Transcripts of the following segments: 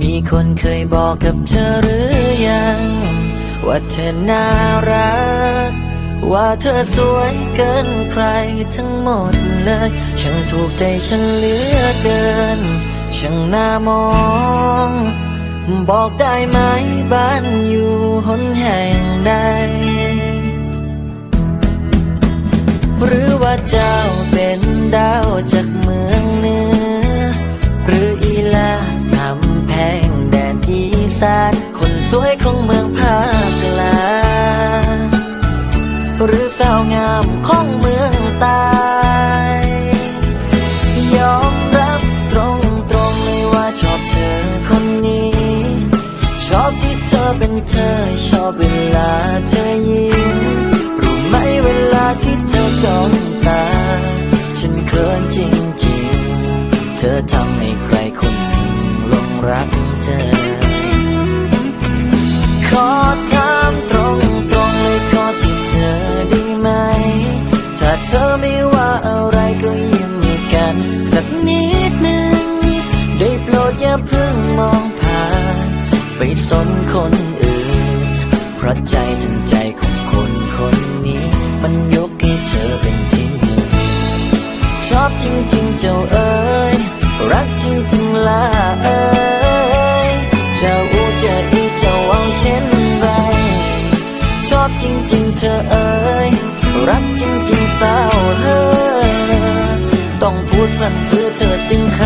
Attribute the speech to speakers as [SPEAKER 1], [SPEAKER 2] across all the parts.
[SPEAKER 1] มีคนเคยบอกกับเธอหรือยัง ว่าเธอน่ารัก ว่าเธอสวยเกินใครทั้งหมดเลยฉันถูกใจฉันเหลือเกินช่างน่ามอง บอกได้ไหมบ้านอยู่หนแห่งใด หรือว่าจ้ เธอชอบเวลาเธอยิ้มรู้ไหมเวลาที่เธอจ้องตา ฉันเขินจริงๆ เธอทำให้ใครคนหนึ่งลงรักเธอ ขอถามตรงตรงๆเลยขอที่เธอได้ไหม ถ้าเธอไม่ว่าอะไรก็ยิ้มกัน สักนิดหนึ่งได้โปรดอย่าเพิ่งมองผ่านไปสนคน ราะใจถึงใจของคนคนนี้ มันยกให้เธอเป็นที่หนึ่งชอบจริงๆเจ้าเอ๋ยรักจริงๆล่ะเอ๋ยเจ้าอูเจะอีเจ้าเอาเช่นไรชอบจริงๆเธอเอ๋ยรักจริงๆสาวเฮ้ยต้องพูดพันเพื่อเธอจึงเข้า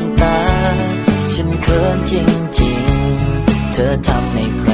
[SPEAKER 1] จริง ๆ เธอทำให้